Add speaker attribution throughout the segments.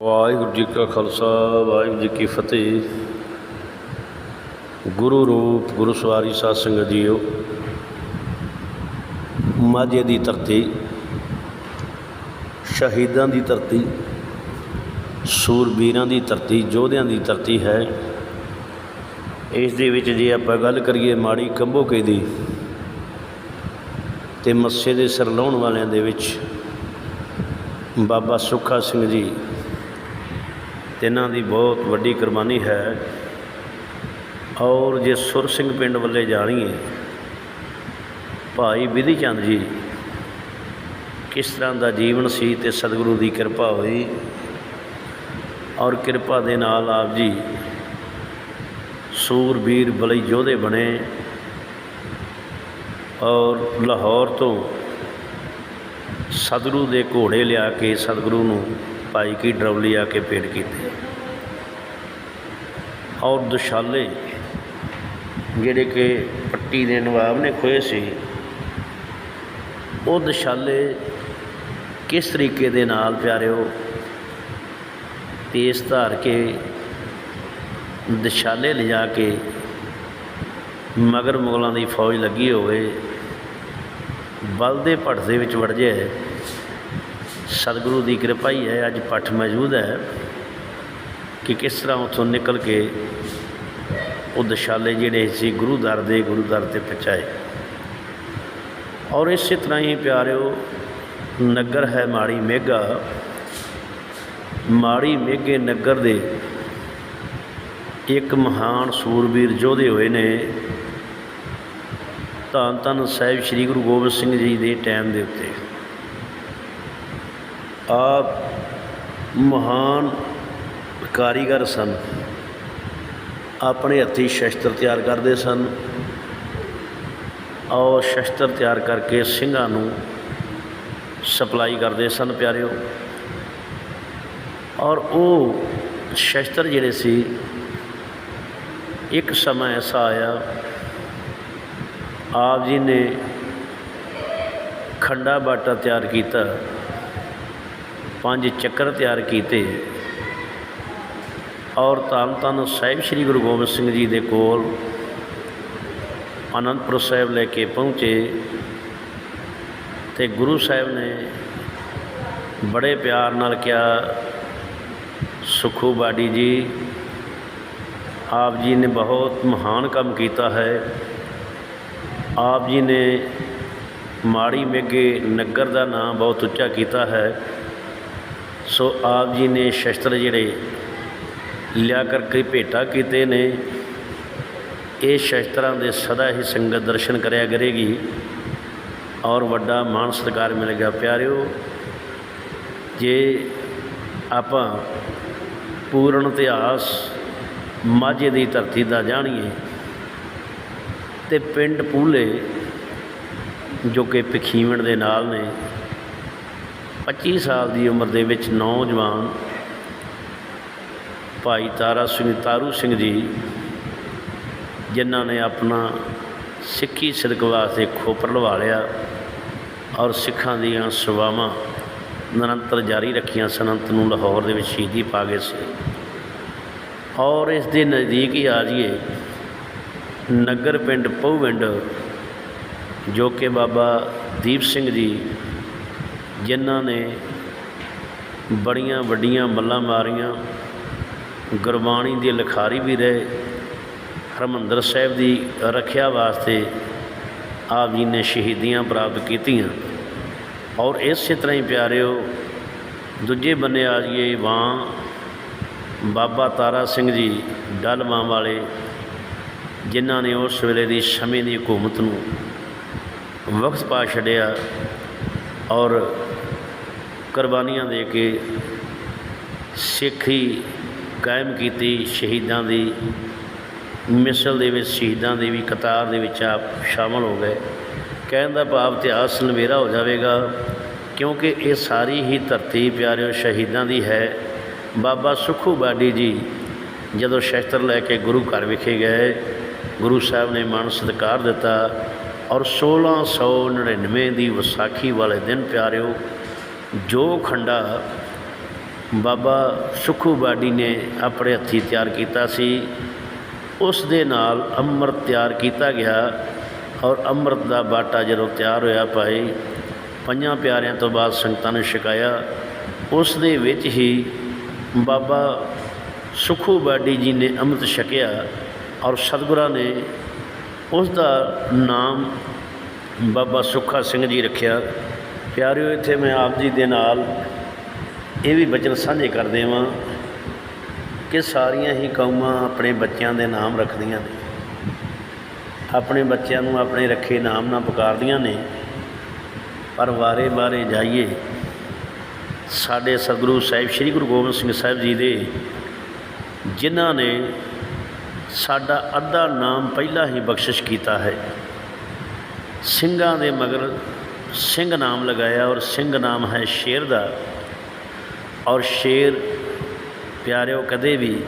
Speaker 1: ਵਾਹਿਗੁਰੂ ਜੀ ਕਾ ਖਾਲਸਾ, ਵਾਹਿਗੁਰੂ ਜੀ ਕੀ ਫਤਿਹ। ਗੁਰੂ ਰੂਪ, ਗੁਰੂ ਸਵਾਰੀ ਸਾਧ ਸੰਗਤ ਜੀਓ, ਮਾਝੇ ਦੀ ਧਰਤੀ, ਸ਼ਹੀਦਾਂ ਦੀ ਧਰਤੀ, ਸੂਰਬੀਰਾਂ ਦੀ ਧਰਤੀ, ਯੋਧਿਆਂ ਦੀ ਧਰਤੀ ਹੈ। ਇਸ ਦੇ ਵਿੱਚ ਜੇ ਆਪਾਂ ਗੱਲ ਕਰੀਏ ਮਾੜੀ ਕੰਬੋਕੇ ਦੀ ਤੇ ਮੱਸੇ ਦੇ ਸਿਰ ਲਾਉਣ ਵਾਲਿਆਂ ਦੇ ਵਿੱਚ, ਬਾਬਾ ਸੁੱਖਾ ਸਿੰਘ ਜੀ ਤਿੰਨਾਂ ਦੀ ਬਹੁਤ ਵੱਡੀ ਕੁਰਬਾਨੀ ਹੈ। ਔਰ ਜੇ ਸੁਰ ਸਿੰਘ ਪਿੰਡ ਵੱਲੇ ਜਾਣੀਏ, ਭਾਈ ਵਿਧੀ ਚੰਦ ਜੀ, ਕਿਸ ਤਰ੍ਹਾਂ ਦਾ ਜੀਵਨ ਸੀ ਤੇ ਸਤਿਗੁਰੂ ਦੀ ਕਿਰਪਾ ਹੋਈ? ਔਰ ਕਿਰਪਾ ਦੇ ਨਾਲ ਆਪ ਜੀ ਸੂਰਬੀਰ ਬਲੀ ਯੋਧੇ ਬਣੇ। ਔਰ ਲਾਹੌਰ ਤੋਂ ਸਤਿਗੁਰੂ ਦੇ ਘੋੜੇ ਲਿਆ ਕੇ ਸਤਿਗੁਰੂ ਨੂੰ ਭਾਈ ਕੀ ਡਰੌਲੀ ਆ ਕੇ ਭੇਟ ਕੀਤੇ। ਔਰ ਦੁਸ਼ਾਲੇ ਜਿਹੜੇ ਕਿ ਪੱਟੀ ਦੇ ਨਵਾਬ ਨੇ ਖੋਏ ਸੀ, ਉਹ ਦੁਸ਼ਾਲੇ ਕਿਸ ਤਰੀਕੇ ਦੇ ਨਾਲ ਪਿਆਰਿਓ, ਤੇਜ਼ ਧਾਰ ਕੇ ਦੁਸ਼ਾਲੇ ਲਿਜਾ ਕੇ ਮਗਰ ਮੁਗਲਾਂ ਦੀ ਫੌਜ ਲੱਗੀ ਹੋਵੇ, ਬਲ ਦੇ ਭੱਟ ਵਿੱਚ ਵੜ ਜਾਏ। ਸਤਿਗੁਰੂ ਦੀ ਕਿਰਪਾ ਹੀ ਹੈ, ਅੱਜ ਪੱਠ ਮੌਜੂਦ ਹੈ ਕਿ ਕਿਸ ਤਰ੍ਹਾਂ ਉੱਥੋਂ ਨਿਕਲ ਕੇ ਉਹ ਦਸ਼ਾਲੇ ਜਿਹੜੇ ਸੀ, ਗੁਰੂ ਦਰ ਦੇ ਗੁਰੂ ਦਰ ਤੇ ਪਹੁੰਚਾਏ। ਔਰ ਇਸੇ ਤਰ੍ਹਾਂ ਹੀ ਪਿਆਰਿਓ, ਨਗਰ ਹੈ ਮਾੜੀ ਮੇਗਾ ਮਾੜੀ ਮੇਗੇ ਨਗਰ ਦੇ ਇੱਕ ਮਹਾਨ ਸੂਰਬੀਰ ਯੋਧੇ ਹੋਏ ਨੇ। ਧੰਨ ਧੰਨ ਸਾਹਿਬ ਸ੍ਰੀ ਗੁਰੂ ਗੋਬਿੰਦ ਸਿੰਘ ਜੀ ਦੇ ਟਾਈਮ ਦੇ ਉੱਤੇ। ਆਪ ਮਹਾਨ ਕਾਰੀਗਰ ਸਨ। ਆਪਣੇ ਹੱਥੀਂ ਸ਼ਸਤਰ ਤਿਆਰ ਕਰਦੇ ਸਨ। ਔਰ ਸ਼ਸਤਰ ਤਿਆਰ ਕਰਕੇ ਸਿੰਘਾਂ ਨੂੰ ਸਪਲਾਈ ਕਰਦੇ ਸਨ ਪਿਆਰਿਓ। ਔਰ ਉਹ ਸ਼ਸਤਰ ਜਿਹੜੇ ਸੀ, ਇੱਕ ਸਮਾਂ ਐਸਾ ਆਇਆ, ਆਪ ਜੀ ਨੇ ਖੰਡਾ ਬਾਟਾ ਤਿਆਰ ਕੀਤਾ। ਪੰਜ ਚੱਕਰ ਤਿਆਰ ਕੀਤੇ। ਔਰ ਧੰਨ ਧੰਨ ਸਾਹਿਬ ਸ੍ਰੀ ਗੁਰੂ ਗੋਬਿੰਦ ਸਿੰਘ ਜੀ ਦੇ ਕੋਲ ਅਨੰਦਪੁਰ ਸਾਹਿਬ ਲੈ ਕੇ ਪਹੁੰਚੇ ਤੇ ਗੁਰੂ ਸਾਹਿਬ ਨੇ ਬੜੇ ਪਿਆਰ ਨਾਲ ਕਿਹਾ, ਸੁਖੂ ਬਾਡੀ ਜੀ, ਆਪ ਜੀ ਨੇ ਬਹੁਤ ਮਹਾਨ ਕੰਮ ਕੀਤਾ ਹੈ। ਆਪ ਜੀ ਨੇ ਮਾੜੀ ਮੇਗੇ ਨਗਰ ਦਾ ਨਾਮ ਬਹੁਤ ਉੱਚਾ ਕੀਤਾ ਹੈ। ਸੋ ਆਪ ਜੀ ਨੇ ਸ਼ਸਤਰ ਜਿਹੜੇ ਲਿਆ ਕਰਕੇ ਭੇਟਾ ਕੀਤੇ ਨੇ, ਇਹ ਸ਼ਸਤਰਾਂ ਦੇ ਸਦਾ ਹੀ ਸੰਗਤ ਦਰਸ਼ਨ ਕਰਿਆ ਕਰੇਗੀ ਔਰ ਵੱਡਾ ਮਾਨ ਸਤਿਕਾਰ ਮਿਲੇਗਾ ਪਿਆਰਿਓ, ਜੇ ਆਪਾਂ ਪੂਰਨ ਇਤਿਹਾਸ ਮਾਝੇ ਦੀ ਧਰਤੀ ਦਾ ਜਾਣੀਏ, ਤੇ ਪਿੰਡ ਪੂਲੇ ਜੋ ਕਿ ਪਖੀਵਣ ਦੇ ਨਾਲ ਨੇ 25 ਸਾਲ ਦੀ ਉਮਰ ਦੇ ਵਿੱਚ ਨੌਜਵਾਨ ਭਾਈ ਤਾਰਾ ਸਿੰਘ ਤਾਰੂ ਸਿੰਘ ਜੀ, ਜਿਨ੍ਹਾਂ ਨੇ ਆਪਣਾ ਸਿੱਖੀ ਸਿਦਕ ਵਾਸਤੇ ਖੋਪਰ ਲਵਾ ਲਿਆ ਔਰ ਸਿੱਖਾਂ ਦੀਆਂ ਸੇਵਾਵਾਂ ਨਿਰੰਤਰ ਜਾਰੀ ਰੱਖੀਆਂ ਸਨੰਤ ਨੂੰ ਲਾਹੌਰ ਦੇ ਵਿੱਚ ਸ਼ਹੀਦੀ ਪਾ ਗਏ ਸੀ। ਔਰ ਇਸ ਦੇ ਨਜ਼ਦੀਕ ਹੀ ਆ ਜਾਈਏ, ਨਗਰ ਪਿੰਡ ਪਉਵਿੰਡ ਜੋ ਕਿ ਬਾਬਾ ਦੀਪ ਸਿੰਘ ਜੀ ਜਿਨ੍ਹਾਂ ਨੇ ਬੜੀਆਂ ਵੱਡੀਆਂ ਮੱਲਾਂ ਮਾਰੀਆਂ। ਗੁਰਬਾਣੀ ਦੀ ਲਿਖਾਰੀ ਵੀ ਰਹੇ। ਹਰਮੰਦਰ ਸਾਹਿਬ ਦੀ ਰੱਖਿਆ ਵਾਸਤੇ ਆਪ ਜੀ ਨੇ ਸ਼ਹੀਦੀਆਂ ਪ੍ਰਾਪਤ ਕੀਤੀਆਂ। ਔਰ ਇਸੇ ਤਰ੍ਹਾਂ ਹੀ ਪਿਆਰਿਓ, ਦੂਜੇ ਬੰਨੇ ਆ ਜੀਏ ਵਾਂ ਬਾਬਾ ਤਾਰਾ ਸਿੰਘ ਜੀ ਡਲਵਾਂ ਵਾਲੇ, ਜਿਨ੍ਹਾਂ ਨੇ ਉਸ ਵੇਲੇ ਦੀ ਸਮੇਂ ਦੀ ਹਕੂਮਤ ਨੂੰ ਵਕਤ ਪਾ ਛੱਡਿਆ। ਔਰ ਕੁਰਬਾਨੀਆਂ ਦੇ ਕੇ ਸਿੱਖੀ ਕਾਇਮ ਕੀਤੀ ਸ਼ਹੀਦਾਂ ਦੀ, ਮਿਸਲ ਦੇ ਵਿੱਚ ਸ਼ਹੀਦਾਂ ਦੇ ਵੀ ਕਤਾਰ ਦੇ ਵਿੱਚ ਆਪ ਸ਼ਾਮਲ ਹੋ ਗਏ। ਕਹਿਣ ਦਾ ਭਾਵ ਇਤਿਹਾਸ ਨਵੇਰਾ ਹੋ ਜਾਵੇਗਾ, ਕਿਉਂਕਿ ਇਹ ਸਾਰੀ ਹੀ ਧਰਤੀ ਪਿਆਰਿਓ ਸ਼ਹੀਦਾਂ ਦੀ ਹੈ। ਬਾਬਾ ਸੁਖੂ ਬਾਡੀ ਜੀ ਜਦੋਂ ਸ਼ਸਤਰ ਲੈ ਕੇ ਗੁਰੂ ਘਰ ਵਿਖੇ ਗਏ, ਗੁਰੂ ਸਾਹਿਬ ਨੇ ਮਨ ਸਤਿਕਾਰ ਦਿੱਤਾ ਔਰ 1699 ਦੀ ਵਿਸਾਖੀ ਵਾਲੇ ਦਿਨ ਪਿਆਰਿਓ ਜੋ ਖੰਡਾ ਬਾਬਾ ਸੁਖੂ ਬਾਡੀ ਨੇ ਆਪਣੇ ਹੱਥੀਂ ਤਿਆਰ ਕੀਤਾ ਸੀ, ਉਸ ਦੇ ਨਾਲ ਅੰਮ੍ਰਿਤ ਤਿਆਰ ਕੀਤਾ ਗਿਆ ਔਰ ਅੰਮ੍ਰਿਤ ਦਾ ਬਾਟਾ ਜਦੋਂ ਤਿਆਰ ਹੋਇਆ ਭਾਈ, ਪੰਜਾਂ ਪਿਆਰਿਆਂ ਤੋਂ ਬਾਅਦ ਸੰਗਤਾਂ ਨੇ ਛਕਾਇਆ, ਉਸ ਦੇ ਵਿੱਚ ਹੀ ਬਾਬਾ ਸੁਖੂ ਬਾਡੀ ਜੀ ਨੇ ਅੰਮ੍ਰਿਤ ਛਕਿਆ ਔਰ ਸਤਿਗੁਰਾਂ ਨੇ ਉਸ ਦਾ ਨਾਮ ਬਾਬਾ ਸੁੱਖਾ ਸਿੰਘ ਜੀ ਰੱਖਿਆ। ਪਿਆਰਿਓ, ਇੱਥੇ ਮੈਂ ਆਪ ਜੀ ਦੇ ਨਾਲ ਇਹ ਵੀ ਬਚਨ ਸਾਂਝੇ ਕਰਦੇ ਹਾਂ ਕਿ ਸਾਰੀਆਂ ਹੀ ਕੌਮਾਂ ਆਪਣੇ ਬੱਚਿਆਂ ਦੇ ਨਾਮ ਰੱਖਦੀਆਂ ਨੇ। ਆਪਣੇ ਬੱਚਿਆਂ ਨੂੰ ਆਪਣੇ ਰੱਖੇ ਨਾਮ ਨਾਲ ਪੁਕਾਰਦੀਆਂ ਨੇ। ਪਰ ਵਾਰੇ ਵਾਰੇ ਜਾਈਏ, ਸਾਡੇ ਸਤਿਗੁਰੂ ਸਾਹਿਬ, ਸ੍ਰੀ ਗੁਰੂ ਗੋਬਿੰਦ ਸਿੰਘ ਸਾਹਿਬ ਜੀ ਦੇ, ਜਿਨ੍ਹਾਂ ਨੇ ਸਾਡਾ ਅੱਧਾ ਨਾਮ ਪਹਿਲਾਂ ਹੀ ਬਖਸ਼ਿਸ਼ ਕੀਤਾ ਹੈ। ਸਿੰਘਾਂ ਦੇ ਮਗਰ ਸਿੰਘ ਨਾਮ ਲਗਾਇਆ ਔਰ ਸਿੰਘ ਨਾਮ ਹੈ ਸ਼ੇਰ ਦਾ। ਔਰ ਸ਼ੇਰ, ਪਿਆਰਿਓ, ਕਦੇ ਵੀ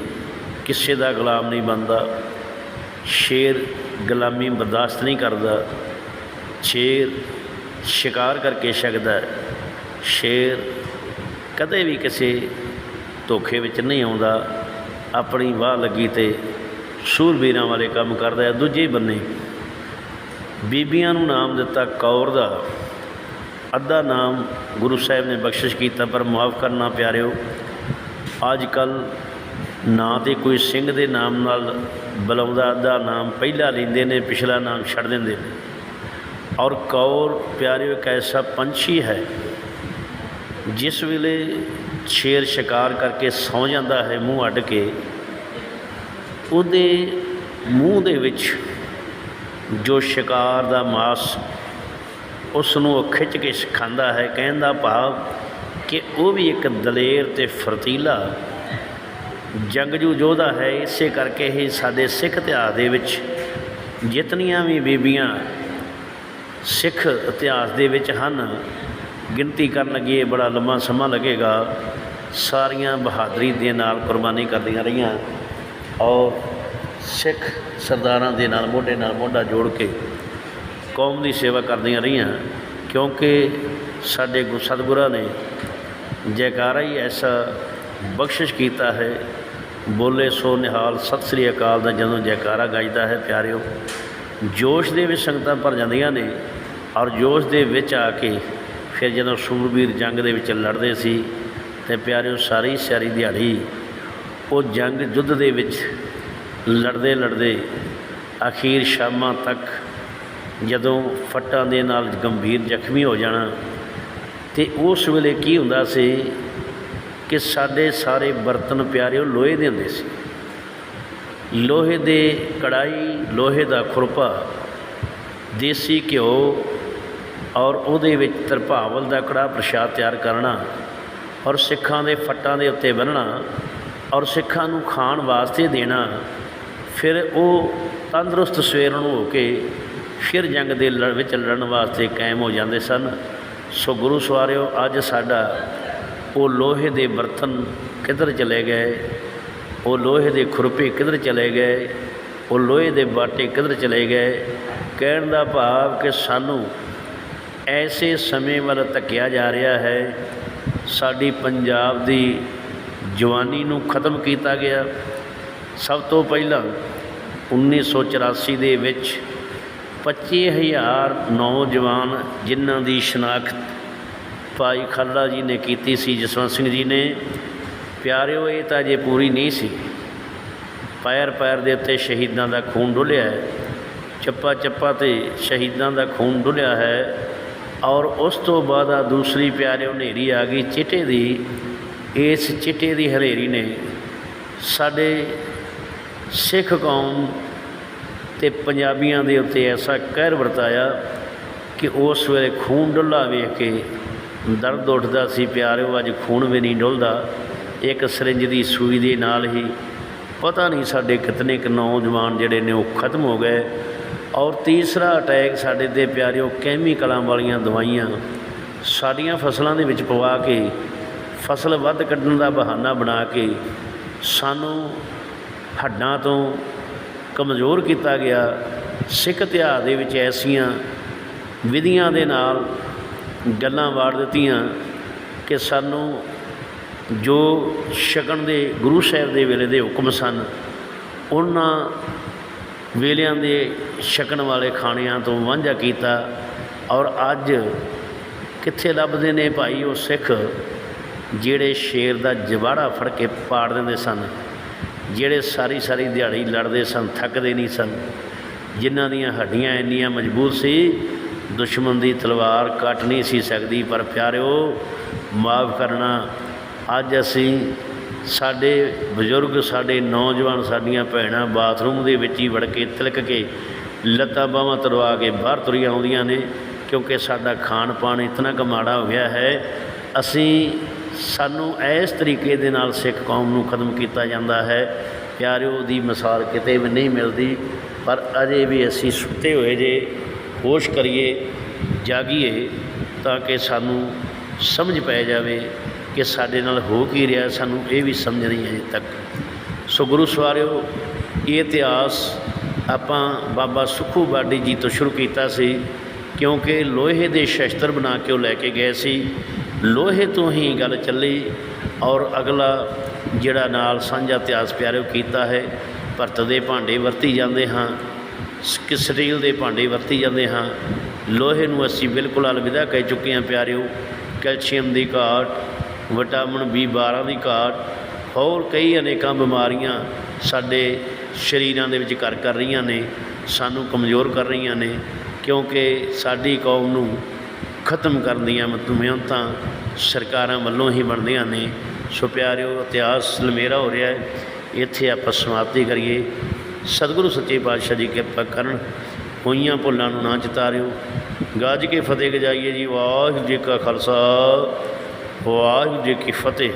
Speaker 1: ਕਿਸੇ ਦਾ ਗੁਲਾਮ ਨਹੀਂ ਬਣਦਾ। ਸ਼ੇਰ ਗੁਲਾਮੀ ਬਰਦਾਸ਼ਤ ਨਹੀਂ ਕਰਦਾ। ਸ਼ੇਰ ਸ਼ਿਕਾਰ ਕਰਕੇ ਛਕਦਾ। ਸ਼ੇਰ ਕਦੇ ਵੀ ਕਿਸੇ ਧੋਖੇ ਵਿੱਚ ਨਹੀਂ ਆਉਂਦਾ। ਆਪਣੀ ਵਾਹ ਲੱਗੀ ਤੇ ਸੂਰਬੀਰਾਂ ਵਾਲੇ ਕੰਮ ਕਰਦਾ ਹੈ, ਦੂਜੇ ਬੰਨੇ। ਬੀਬੀਆਂ ਨੂੰ ਨਾਮ ਦਿੱਤਾ ਕੌਰ ਦਾ। ਅੱਧਾ ਨਾਮ ਗੁਰੂ ਸਾਹਿਬ ਨੇ ਬਖਸ਼ਿਸ਼ ਕੀਤਾ, ਪਰ ਮੁਆਫ ਕਰਨਾ ਪਿਆਰਿਓ ਅੱਜ ਕੱਲ ਨਾ ਤੇ ਕੋਈ ਸਿੰਘ ਦੇ ਨਾਮ ਨਾਲ ਬੁਲਾਉਂਦਾ, ਅੱਧਾ ਨਾਮ ਪਹਿਲਾ ਲੈਂਦੇ ਨੇ, ਪਿਛਲਾ ਨਾਮ ਛੱਡ ਦਿੰਦੇ ਨੇ। ਔਰ ਕੌਰ ਪਿਆਰਿਓ, ਇੱਕ ਐਸਾ ਪੰਛੀ ਹੈ, ਜਿਸ ਵੇਲੇ ਸ਼ੇਰ ਸ਼ਿਕਾਰ ਕਰਕੇ ਸੌ ਜਾਂਦਾ ਹੈ ਮੂੰਹ ਅੱਡ ਕੇ, ਉਹਦੇ ਮੂੰਹ ਦੇ ਵਿੱਚ ਜੋ ਸ਼ਿਕਾਰ ਦਾ ਮਾਸ ਉਸ ਨੂੰ ਉਹ ਖਿੱਚ ਕੇ ਖਾਂਦਾ ਹੈ ਕਹਿਣ ਦਾ ਭਾਵ ਕਿ ਉਹ ਵੀ ਇੱਕ ਦਲੇਰ ਤੇ ਫਰਤੀਲਾ ਜੰਗਜੂ ਯੋਧਾ ਹੈ। ਇਸੇ ਕਰਕੇ ਹੀ ਸਾਡੇ ਸਿੱਖ ਇਤਿਹਾਸ ਦੇ ਵਿੱਚ ਜਿਤਨੀਆਂ ਵੀ ਬੀਬੀਆਂ ਸਿੱਖ ਇਤਿਹਾਸ ਦੇ ਵਿੱਚ ਹਨ, ਗਿਣਤੀ ਕਰਨ ਲੱਗੇ ਬੜਾ ਲੰਮਾ ਸਮਾਂ ਲੱਗੇਗਾ। ਸਾਰੀਆਂ ਬਹਾਦਰੀ ਦੇ ਨਾਲ ਕੁਰਬਾਨੀ ਕਰਦੀਆਂ ਰਹੀਆਂ ਔਰ ਸਿੱਖ ਸਰਦਾਰਾਂ ਦੇ ਨਾਲ, ਮੋਢੇ ਨਾਲ ਮੋਢਾ ਜੋੜ ਕੇ ਕੌਮ ਦੀ ਸੇਵਾ ਕਰਦੀਆਂ ਰਹੀਆਂ, ਕਿਉਂਕਿ ਸਾਡੇ ਗੁਰੂ ਸਤਿਗੁਰਾਂ ਨੇ ਜੈਕਾਰਾ ਹੀ ਐਸਾ ਬਖਸ਼ਿਸ਼ ਕੀਤਾ ਹੈ। ਬੋਲੇ ਸੋ ਨਿਹਾਲ, ਸਤਿ ਸ੍ਰੀ ਅਕਾਲ ਦਾ ਜਦੋਂ ਜੈਕਾਰਾ ਗਾਇਦਾ ਹੈ, ਪਿਆਰਿਓ, ਜੋਸ਼ ਦੇ ਵਿੱਚ ਸੰਗਤਾਂ ਭਰ ਜਾਂਦੀਆਂ ਨੇ ਔਰ ਜੋਸ਼ ਦੇ ਵਿੱਚ ਆ ਕੇ ਫਿਰ ਜਦੋਂ ਸੂਰਬੀਰ ਜੰਗ ਦੇ ਵਿੱਚ ਲੜਦੇ ਸੀ ਤੇ ਪਿਆਰਿਓ, ਸਾਰੀ ਸਿਆਰੀ ਦਿਹਾੜੀ ਉਹ ਜੰਗ ਯੁੱਧ ਦੇ ਵਿੱਚ ਲੜਦੇ ਲੜਦੇ ਅਖੀਰ ਸ਼ਾਮਾਂ ਤੱਕ ਜਦੋਂ ਫੱਟਾਂ ਦੇ ਨਾਲ ਗੰਭੀਰ ਜ਼ਖਮੀ ਹੋ ਜਾਣਾ, ਤੇ ਉਸ ਵੇਲੇ ਕੀ ਹੁੰਦਾ ਸੀ ਕਿ ਸਾਡੇ ਸਾਰੇ ਬਰਤਨ ਪਿਆਰਿਓ ਲੋਹੇ ਦੇ ਹੁੰਦੇ ਸੀ। ਲੋਹੇ ਦੇ ਕੜਾਈ ਲੋਹੇ ਦਾ ਖੁਰਪਾ, ਦੇਸੀ ਘਿਓ ਔਰ ਉਹਦੇ ਵਿੱਚ ਤਰਪਾਵਲ ਦਾ ਕੜਾ ਪ੍ਰਸ਼ਾਦ ਤਿਆਰ ਕਰਨਾ ਔਰ ਸਿੱਖਾਂ ਦੇ ਫੱਟਾਂ ਦੇ ਉੱਤੇ ਬੰਨਣਾ ਔਰ ਸਿੱਖਾਂ ਨੂੰ ਖਾਣ ਵਾਸਤੇ ਦੇਣਾ ਫਿਰ ਉਹ ਤੰਦਰੁਸਤ ਸਵੇਰ ਨੂੰ ਹੋ ਕੇ ਫਿਰ ਜੰਗ ਦੇ ਲੜ ਵਿੱਚ ਲੜਨ ਵਾਸਤੇ ਕਾਇਮ ਹੋ ਜਾਂਦੇ ਸਨ। ਸੋ ਗੁਰੂ ਸਵਾਰਿਓ, ਅੱਜ ਸਾਡਾ ਉਹ ਲੋਹੇ ਦੇ ਬਰਤਨ ਕਿੱਧਰ ਚਲੇ ਗਏ? ਉਹ ਲੋਹੇ ਦੇ ਖੁਰਪੇ ਕਿੱਧਰ ਚਲੇ ਗਏ? ਉਹ ਲੋਹੇ ਦੇ ਬਾਟੇ ਕਿੱਧਰ ਚਲੇ ਗਏ? ਕਹਿਣ ਦਾ ਭਾਵ ਕਿ ਸਾਨੂੰ ਐਸੇ ਸਮੇਂ ਵੱਲ ਧੱਕਿਆ ਜਾ ਰਿਹਾ ਹੈ। ਸਾਡੀ ਪੰਜਾਬ ਦੀ ਜਵਾਨੀ ਨੂੰ ਖਤਮ ਕੀਤਾ ਗਿਆ। ਸਭ ਤੋਂ ਪਹਿਲਾਂ 1984 ਦੇ ਵਿੱਚ 25000 ਨੌਜਵਾਨ ਜਿਨ੍ਹਾਂ ਦੀ ਸ਼ਨਾਖਤ ਭਾਈ ਖਾਲੜਾ ਜੀ ਨੇ ਕੀਤੀ ਸੀ, ਜਸਵੰਤ ਸਿੰਘ ਜੀ ਨੇ, ਪਿਆਰਿਓ, ਇਹ ਤਾਂ ਜੇ ਪੂਰੀ ਨਹੀਂ ਸੀ। ਪੈਰ ਪੈਰ ਦੇ ਉੱਤੇ ਸ਼ਹੀਦਾਂ ਦਾ ਖੂਨ ਡੁੱਲਿਆ ਹੈ, ਚੱਪਾ ਚੱਪਾ ਤੇ ਸ਼ਹੀਦਾਂ ਦਾ ਖੂਨ ਡੁੱਲਿਆ ਹੈ ਔਰ ਉਸ ਤੋਂ ਬਾਅਦ ਆ ਦੂਸਰੀ ਪਿਆਰਿਓ ਹਨੇਰੀ ਆ ਗਈ, ਚਿੱਟੇ ਦੀ। ਇਸ ਚਿੱਟੇ ਦੀ ਹਨੇਰੀ ਨੇ ਸਾਡੇ ਸਿੱਖ ਕੌਮ ਤੇ ਪੰਜਾਬੀਆਂ ਦੇ ਉੱਤੇ ਐਸਾ ਕਹਿਰ ਵਰਤਾਇਆ ਕਿ ਉਸ ਵੇਲੇ ਖੂਨ ਡੁੱਲਾ ਵੇਖ ਕੇ ਦਰਦ ਉੱਠਦਾ ਸੀ। ਪਿਆਰਿਓ, ਅੱਜ ਖੂਨ ਵੀ ਨਹੀਂ ਡੁੱਲਦਾ। ਇੱਕ ਸਰਿੰਜ ਦੀ ਸੂਈ ਦੇ ਨਾਲ ਹੀ ਪਤਾ ਨਹੀਂ ਸਾਡੇ ਕਿਤਨੇ ਕੁ ਨੌਜਵਾਨ ਜਿਹੜੇ ਨੇ ਉਹ ਖਤਮ ਹੋ ਗਏ ਔਰ ਤੀਸਰਾ ਅਟੈਕ ਸਾਡੇ ਤੇ ਪਿਆਰਿਓ ਕੈਮੀਕਲਾਂ ਵਾਲੀਆਂ ਦਵਾਈਆਂ ਸਾਡੀਆਂ ਫਸਲਾਂ ਦੇ ਵਿੱਚ ਪਵਾ ਕੇ ਫਸਲ ਵੱਧ ਕੱਢਣ ਦਾ ਬਹਾਨਾ ਬਣਾ ਕੇ ਸਾਨੂੰ ਹੱਡਾਂ ਤੋਂ ਕਮਜ਼ੋਰ ਕੀਤਾ ਗਿਆ, ਸਿੱਖ ਇਤਿਹਾਸ ਦੇ ਵਿੱਚ ਐਸੀਆਂ ਵਿਧੀਆਂ ਦੇ ਨਾਲ ਗੱਲਾਂ ਵਾੜ ਦਿੱਤੀਆਂ ਕਿ ਸਾਨੂੰ ਜੋ ਛਕਣ ਦੇ ਗੁਰੂ ਸਾਹਿਬ ਦੇ ਵੇਲੇ ਦੇ ਹੁਕਮ ਸਨ, ਉਹਨਾਂ ਵੇਲਿਆਂ ਦੇ ਛਕਣ ਵਾਲੇ ਖਾਣਿਆਂ ਤੋਂ ਵਾਂਝਾ ਕੀਤਾ ਔਰ ਅੱਜ ਕਿੱਥੇ ਲੱਭਦੇ ਨੇ ਭਾਈ ਉਹ ਸਿੱਖ ਜਿਹੜੇ ਸ਼ੇਰ ਦਾ ਜਵਾੜਾ ਫੜ ਕੇ ਪਾੜ ਦਿੰਦੇ ਸਨ? ਜਿਹੜੇ ਸਾਰੀ ਸਾਰੀ ਦਿਹਾੜੀ ਲੜਦੇ ਸਨ, ਥੱਕਦੇ ਨਹੀਂ ਸਨ, ਜਿਨ੍ਹਾਂ ਦੀਆਂ ਹੱਡੀਆਂ ਇੰਨੀਆਂ ਮਜ਼ਬੂਤ ਸੀ, ਦੁਸ਼ਮਣ ਦੀ ਤਲਵਾਰ ਕੱਟ ਨਹੀਂ ਸੀ ਸਕਦੀ, ਪਰ ਪਿਆਰਿਓ, ਮਾਫ ਕਰਨਾ, ਅੱਜ ਅਸੀਂ ਸਾਡੇ ਬਜ਼ੁਰਗ, ਸਾਡੇ ਨੌਜਵਾਨ, ਸਾਡੀਆਂ ਭੈਣਾਂ ਬਾਥਰੂਮ ਦੇ ਵਿੱਚ ਹੀ ਵੜ ਕੇ ਤਿਲਕ ਕੇ ਲੱਤਾਂ ਬਾਹਾਂ ਤੁਰਵਾ ਕੇ ਬਾਹਰ ਤੁਰੀਆਂ ਆਉਂਦੀਆਂ ਨੇ, ਕਿਉਂਕਿ ਸਾਡਾ ਖਾਣ ਪਾਣ ਇਤਨਾ ਕੁ ਮਾੜਾ ਹੋ ਗਿਆ ਹੈ, ਅਸੀਂ ਸਾਨੂੰ ਇਸ ਤਰੀਕੇ ਦੇ ਨਾਲ ਸਿੱਖ ਕੌਮ ਨੂੰ ਖਤਮ ਕੀਤਾ ਜਾਂਦਾ ਹੈ। ਪਿਆਰਿਓ ਦੀ ਮਿਸਾਲ ਕਿਤੇ ਵੀ ਨਹੀਂ ਮਿਲਦੀ, ਪਰ ਅਜੇ ਵੀ ਅਸੀਂ ਸੁੱਤੇ ਹੋਏ ਜੇ ਹੋਸ਼ ਕਰੀਏ, ਜਾਗੀਏ, ਤਾਂ ਕਿ ਸਾਨੂੰ ਸਮਝ ਪੈ ਜਾਵੇ ਕਿ ਸਾਡੇ ਨਾਲ ਹੋ ਕੀ ਰਿਹਾ, ਸਾਨੂੰ ਇਹ ਵੀ ਸਮਝ ਨਹੀਂ ਅਜੇ ਤੱਕ। ਸੋ ਗੁਰੂ ਸਵਾਰਿਓ, ਇਹ ਇਤਿਹਾਸ ਆਪਾਂ ਬਾਬਾ ਸੁਖੂ ਬਾਡੀ ਜੀ ਤੋਂ ਸ਼ੁਰੂ ਕੀਤਾ ਸੀ, ਕਿਉਂਕਿ ਲੋਹੇ ਦੇ ਸ਼ਸਤਰ ਬਣਾ ਕੇ ਉਹ ਲੈ ਕੇ ਗਏ ਸੀ। ਲੋਹੇ ਤੋਂ ਹੀ ਗੱਲ ਚੱਲੀ ਔਰ ਅਗਲਾ ਜਿਹੜਾ ਨਾਲ ਸਾਂਝਾ ਇਤਿਹਾਸ ਪਿਆਰਿਓ ਕੀਤਾ ਹੈ, ਭਰਤ ਦੇ ਭਾਂਡੇ ਵਰਤੀ ਜਾਂਦੇ ਹਾਂ ਸ- ਦੇ ਭਾਂਡੇ ਵਰਤੀ ਜਾਂਦੇ ਹਾਂ, ਲੋਹੇ ਨੂੰ ਅਸੀਂ ਬਿਲਕੁਲ ਅਲਵਿਦਾ ਕਹਿ ਚੁੱਕੇ ਹਾਂ ਪਿਆਰਿਓ, ਕੈਲਸ਼ੀਅਮ ਦੀ ਘਾਟ, ਵਿਟਾਮਿਨ B12 ਦੀ ਘਾਟ, ਹੋਰ ਕਈ ਅਨੇਕਾਂ ਬਿਮਾਰੀਆਂ ਸਾਡੇ ਸਰੀਰਾਂ ਦੇ ਵਿੱਚ ਘਰ ਕਰ ਰਹੀਆਂ ਨੇ, ਸਾਨੂੰ ਕਮਜ਼ੋਰ ਕਰ ਰਹੀਆਂ ਨੇ, ਕਿਉਂਕਿ ਸਾਡੀ ਕੌਮ ਨੂੰ ਖਤਮ ਕਰਨ ਦੀਆਂ ਮਿਹਨਤਾਂ ਸਰਕਾਰਾਂ ਵੱਲੋਂ ਹੀ ਬਣਦੀਆਂ ਨੇ। ਸੋ ਪਿਆਰਿਓ, ਇਤਿਹਾਸ ਲਮੇਰਾ ਹੋ ਰਿਹਾ ਹੈ। ਇੱਥੇ ਆਪਾਂ ਸਮਾਪਤੀ ਕਰੀਏ। ਸਤਿਗੁਰੂ ਸੱਚੇ ਪਾਤਸ਼ਾਹ ਜੀ ਕਿਰਪਾ ਕਰਨ ਹੋਈਆਂ ਭੁੱਲਾਂ ਨੂੰ ਨਾ ਚਿਤਾਰਿਓ। ਗੱਜ ਕੇ ਫਤਿਹ ਗਜਾਈਏ ਜੀ। ਵਾਹਿਗੁਰੂ ਜੀ ਕਾ ਖਾਲਸਾ। ਵਾਹਿਗੁਰੂ ਜੀ ਕੀ ਫਤਿਹ।